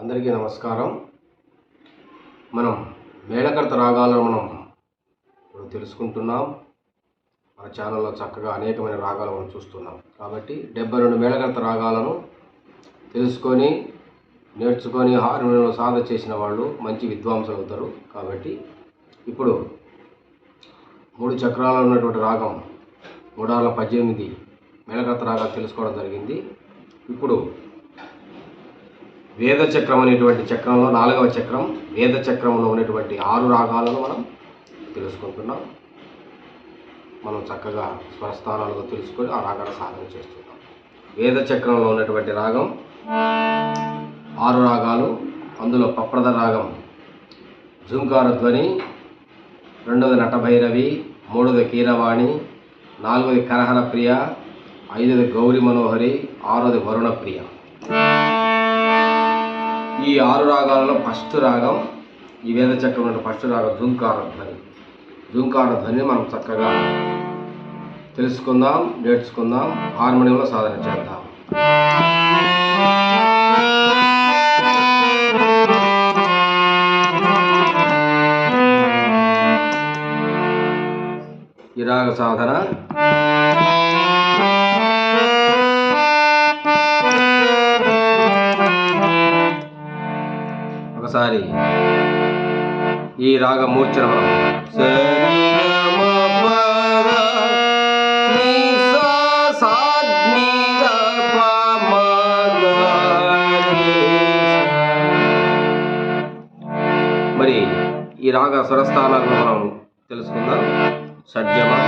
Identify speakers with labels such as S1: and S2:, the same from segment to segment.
S1: అందరికీ నమస్కారం. మనం మేళకర్త రాగాలను మనం ఇప్పుడు తెలుసుకుంటున్నాం. మన ఛానల్లో చక్కగా అనేకమైన రాగాలు మనం చూస్తున్నాం. కాబట్టి డెబ్బై రెండు మేళకర్త రాగాలను తెలుసుకొని నేర్చుకొని హార్మోనియంలో సాధన చేసిన వాళ్ళు మంచి విద్వాంసులు అవుతారు. కాబట్టి ఇప్పుడు మూడు చక్రాలు ఉన్నటువంటి రాగం మూడు వందల పద్దెనిమిది మేళకర్త రాగాలు తెలుసుకోవడం జరిగింది. ఇప్పుడు వేద చక్రం అనేటువంటి చక్రంలో నాలుగవ చక్రం వేద చక్రంలో ఉన్నటువంటి ఆరు రాగాలను మనం తెలుసుకుంటున్నాం. మనం చక్కగా స్వరస్థానాలుగా తెలుసుకొని ఆ రాగాన్ని సాధన చేస్తున్నాం. వేద చక్రంలో ఉన్నటువంటి రాగం ఆరు రాగాలు అందులో పప్రద రాగం జుంకార ధ్వని రెండవది నటభైరవి మూడవది కీరవాణి నాలుగవది కరహర ప్రియ ఐదవది గౌరీ మనోహరి ఆరవది వరుణ ప్రియ ఈ ఆరు రాగాలలో ఫస్ట్ రాగం ఈ వేద చక్రం ఫస్ట్ రాగం ధూంకార ధ్వని. ధూంకార ధ్వని మనం చక్కగా తెలుసుకుందాం నేర్చుకుందాం హార్మోనియంలో సాధన చేద్దాం. ఈ రాగ సాధన ఒకసారి ఈ రాగ మూర్చనం మరి ఈ రాగ స్వరస్థానాలను మనం తెలుసుకుందాం. షడ్జమం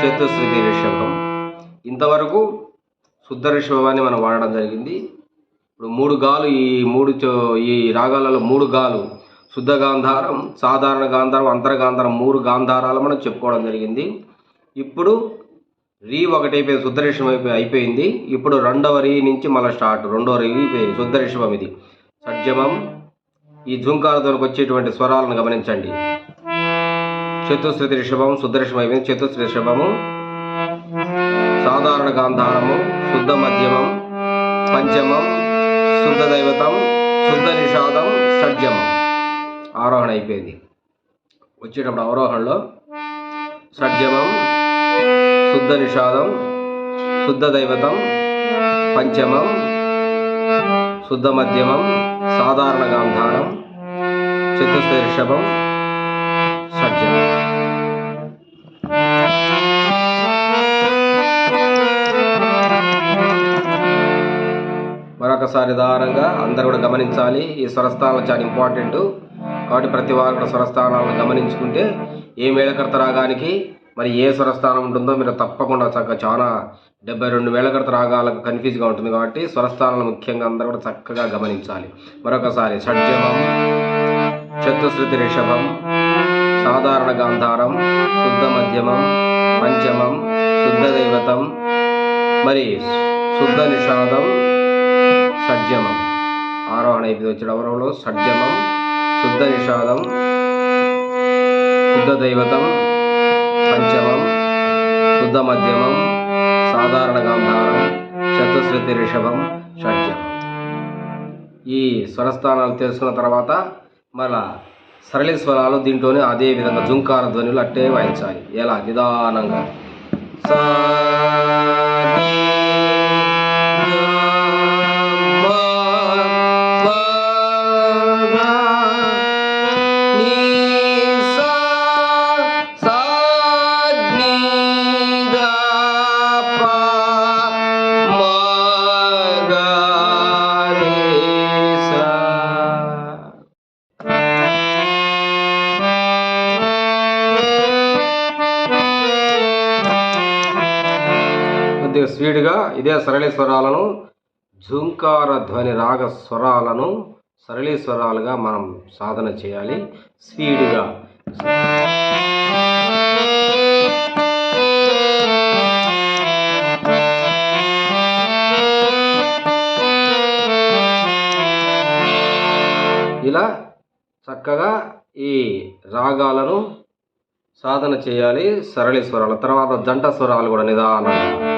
S1: చతుశ్రుతి రిషభం ఇంతవరకు శుద్ధ రిషభాన్ని మనం వాడడం జరిగింది. ఇప్పుడు మూడు గాలు ఈ మూడు చో- ఈ రాగాలలో మూడు గాలు. శుద్ధ గాంధారం సాధారణ గాంధారం అంతర్గాంధారం మూడు గాంధారాలు మనం చెప్పుకోవడం జరిగింది. ఇప్పుడు రీ ఒకటి అయిపోయింది శుద్ధరిషం అయిపోయి అయిపోయింది. ఇప్పుడు రెండవ రీ నుంచి మళ్ళీ స్టార్ట్ రెండవ రీ శుద్ధరిషభం ఇది. షడ్జమం ఈ ఝుంకారతోనికి వచ్చేటువంటి స్వరాలను గమనించండి. చతుశ్రుతి రిషభం శుద్ధరిషం అయిపోయింది చతుశ్రుతి రిషభము సాధారణ గాంధారము శుద్ధ మధ్యమం పంచమం శుద్ధ దైవతం శుద్ధ నిషాదం షడ్జమం ఆరోహణ అయిపోయింది. వచ్చేటప్పుడు అవరోహణలో షడ్జమం శుద్ధ నిషాదం శుద్ధ దైవతం పంచమం శుద్ధ మధ్యమం సాధారణ గాంధారం చతుర్థ రిషభం షడ్జమం ఒక్కసారి దారుణంగా అందరూ కూడా గమనించాలి. ఈ స్వరస్థానాలు చాలా ఇంపార్టెంట్. కాబట్టి ప్రతి వారు కూడా స్వరస్థానాలను గమనించుకుంటే ఏ మేళకర్త రాగానికి మరి ఏ స్వరస్థానం ఉంటుందో మీరు తప్పకుండా చక్కగా చాలా డెబ్బై రెండు మేళకర్త రాగాలకు కన్ఫ్యూజ్గా ఉంటుంది కాబట్టి స్వరస్థానాలు ముఖ్యంగా అందరూ కూడా చక్కగా గమనించాలి. మరొకసారి షడ్జమం చతుశ్రుతి రిషభం సాధారణ గాంధారం శుద్ధ మధ్యమం పంచమం శుద్ధ దైవతం మరి శుద్ధ నిషాదం షడ్జమం ఆరోహణ వచ్చిన వచ్చే అవరోహంలో షడ్జమం శుద్ధ నిషాదం శుద్ధ దైవతం పంచమం శుద్ధ మధ్యమం సాధారణ గాంధారం చతుశ్రుతి రిషభం షడ్జమం ఈ స్వరస్థానాలు తెలుసుకున్న తర్వాత మళ్ళా సరళి స్వరాలు దీంట్లోనే అదే విధంగా జుంకార ధ్వనులు అట్టే వాయించాలి. ఎలా? నిదానంగా. సా కొద్దిగా స్వీడ్గా ఇదే సరళి స్వరాలను ఝుంకార ధ్వని రాగ స్వరాలను సరళి స్వరాలుగా మనం సాధన చేయాలి. స్పీడ్గా ఇలా చక్కగా ఈ రాగాలను సాధన చేయాలి. సరళి స్వరాలు తర్వాత జంట స్వరాలు కూడా నిదానంగా.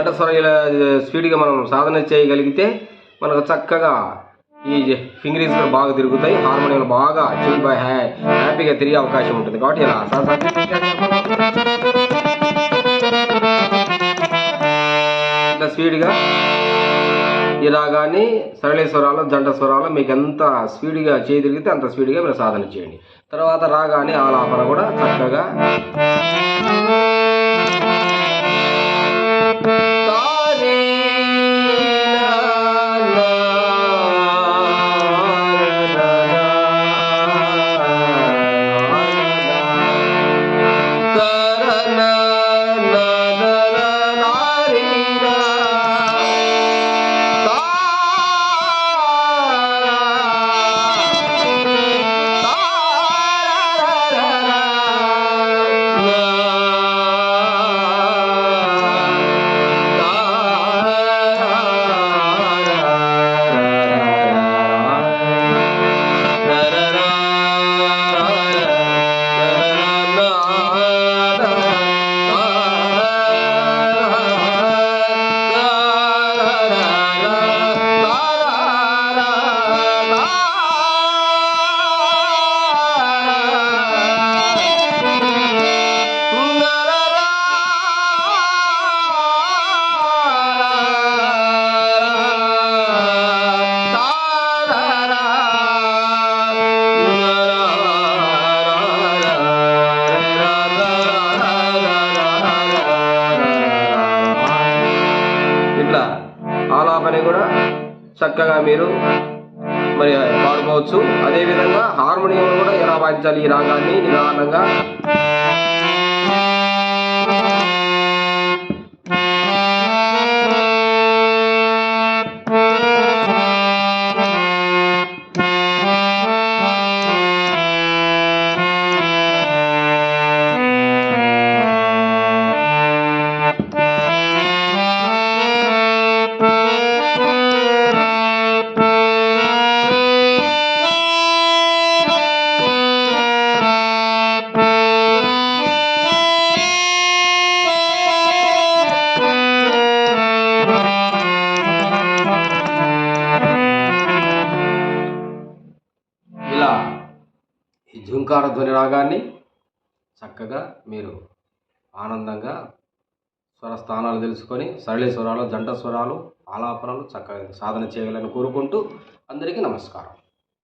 S1: ఈ జంట ఇలా స్పీడ్గా మనం సాధన చేయగలిగితే మనకు చక్కగా ఈ ఫింగరింగ్స్ కూడా బాగా తిరుగుతాయి. హార్మోనియం బాగా చిల్ బై హ్యా హ్యాపీగా తిరిగే అవకాశం ఉంటుంది. కాబట్టి ఇలా ఇట్లా స్పీడ్గా ఈ రాగాన్ని సరళ స్వరాలు జంట స్వరాలు మీకు ఎంత స్పీడ్గా చేయి తిరిగితే అంత స్పీడ్గా మీరు సాధన చేయండి. తర్వాత రాగానే ఆలాపన కూడా చక్కగా ఇట్లా ఆలాపని కూడా చక్కగా మీరు మరి పాడుకోవచ్చు అదేవిధంగా హార్మోనియం కూడా ఎలా వాయించాలి ఈ రాగాన్ని నిదానంగా? ఈ ఝుంకార ధ్వని రాగాన్ని చక్కగా మీరు ఆనందంగా స్వర స్థానాలు తెలుసుకొని సరళి స్వరాలు జంట స్వరాలు ఆలాపనలు చక్కగా సాధన చేయాలని కోరుకుంటూ అందరికీ నమస్కారం.